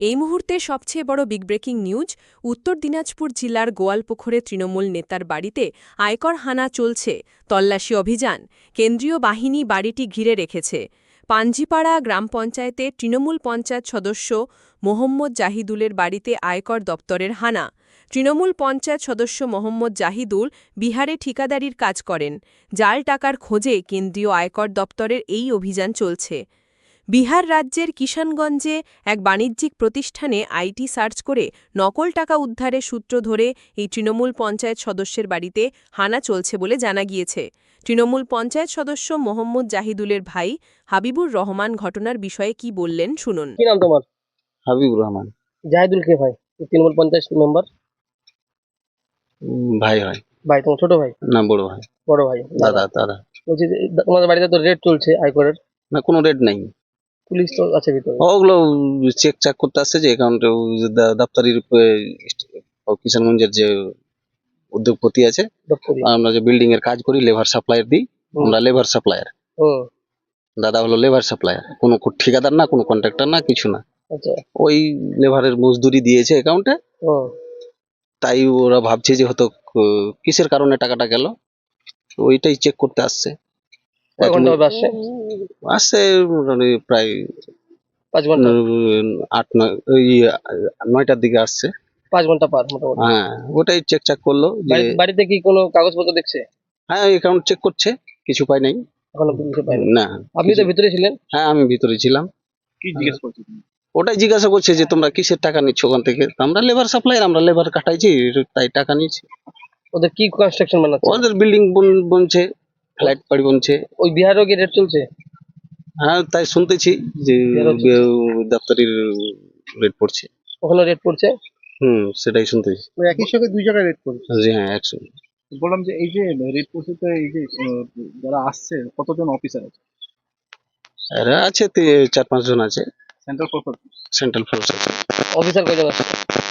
এই মুহূর্তে সবচেয়ে বড় বিগ ব্রেকিং নিউজ উত্তর দিনাজপুর জেলার গোয়ালপুকুরে তৃণমূল নেতার বাড়িতে আয়কর হানা চলছে, তল্লাশি অভিযান, কেন্দ্রীয় বাহিনী বাড়িটি ঘিরে রেখেছে। পাঞ্জিপাড়া গ্রাম পঞ্চায়েতে তৃণমূল পঞ্চায়েত সদস্য মোহাম্মদ জাহিদুলের বাড়িতে আয়কর দপ্তরের হানা। তৃণমূল পঞ্চায়েত সদস্য মোহাম্মদ জাহিদুল বিহারে ঠিকাদারির কাজ করেন, জাল টাকার খোঁজে কেন্দ্রীয় আয়কর দপ্তরের এই অভিযান চলছে। বিহার রাজ্যের কিষানগঞ্জে এক বাণিজ্যিক প্রতিষ্ঠানে আইটি সার্চ করে নকল টাকা উদ্ধারের সূত্র ধরে এই তৃণমূল পঞ্চায়েত সদস্যের বাড়িতে হানা চলছে বলে জানা গিয়েছে। তৃণমূল পঞ্চায়েত সদস্য মোহাম্মদ জাহিদুলের ভাই হাবিবুর রহমান ঘটনার বিষয়ে কি বললেন শুনুন। কি নাম তোমার? হাবিবুর রহমান। জাহিদুল কে ভাই? তৃণমূল পঞ্চায়েত মেম্বার? ভাই হয় ভাই তোমার ছোট ভাই? না বড় ভাই। বড় ভাই দাদা। দাদা বলছি যে তোমাদের বাড়িতে তো রেড চলছে আয়করের? না কোনো রেট নাই। পুলিশ তো আছে ভিতরে। ওগুলো চেক চাক করতে আসছে যে অ্যাকাউন্টে দপ্তরির কিষানগঞ্জের যে উদ্যোগপতি আছে আমরা যে বিল্ডিং এর কাজ করি লেবার সাপ্লায়ার দিই আমরা লেবার সাপ্লায়ার হুম দাদা হলো লেবার সাপ্লায়ার কোনো ঠিকাদার না কোনো কন্ট্রাক্টর না কিছু না। আচ্ছা। ওই লেবারের মজদুরি দিয়েছে অ্যাকাউন্টে তাই ওরা ভাবছে যে হয়তো কিসের কারণে টাকাটা গেল? ওইটাই চেক করতে আসছে। ঘণ্টা আসছে আসছে মোটামুটি প্রায় পাঁচ ঘণ্টা। আট নয় ওই নয়টার দিকে আসছে। পাঁচ ঘণ্টা পার মোটামুটি। হ্যাঁ ওটাই চেক চাক করল যে বাড়িতে কি কোনো কাগজপত্র দেখছে? হ্যাঁ অ্যাকাউন্ট চেক করছে কিছু পাই নাই। এখনও না আপনি তো ভিতরে ছিলেন? হ্যাঁ আমি ভিতরে ছিলাম। কি জিজ্ঞেস করছেন ওটাই জিজ্ঞাসা করছে যে তোমরা কিসের টাকা নিচ্ছ ওখান থেকে? তো আমরা লেবার সাপ্লাইয়ার আমরা লেবার কাটাইছি তাই টাকা নিচ্ছি ওদের কি কনস্ট্রাকশন বানাচ্ছে? ওদের বিল্ডিং বনছে। ফ্ল্যাট বাড়ি বনছে ওই বিহারেও কি রেট চলছে? হ্যাঁ তাই শুনতেছি যে। দপ্তরির রেট পড়ছে। ওখানে রেট পড়ছে? হুম সেটাই শুনতেছি। ওই একই সঙ্গে দুই জায়গায় রেট পড়ছে। জি হ্যাঁ একশো বললাম যে এই যে রেড করতে এই যে যারা আসছে কতজন অফিসার আছে? এরা আছে তে- চার পাঁচ জন আছে। সেন্ট্রাল ফোর্স সেন্ট্রাল ফোর্স আছে। অফিসার কয়জন আছে?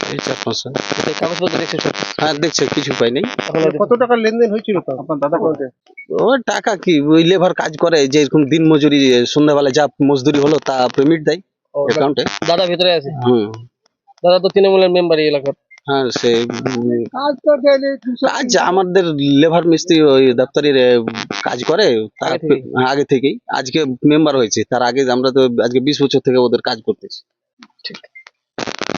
এই চার পাঁচ কাগজপত্র দেখছে সব? হ্যাঁ দেখছে কিছু পাই নাই। কত টাকার লেনদেন হয়েছিল আপনার দাদা ও টাকা কি? ওই লেবার কাজ করে যে এরকম দিন মজুরি সন্ধ্যাবেলা যা মজদুরি হলো তা পেমেন্ট দেয় অ্যাকাউন্টে দাদা ভিতরে আছে? হুম। দাদা তো তৃণমূলের মেম্বার এই এলাকার। হ্যাঁ সে কাজ আমাদের লেবার মিস্ত্রি ওই দপ্তরের কাজ করে তার আগে থেকেই? হ্যাঁ, আগে থেকেই। আজকে মেম্বার হয়েছে তার আগে আমরা তো আজকে বিশ বছর থেকে ওদের কাজ করতেছি।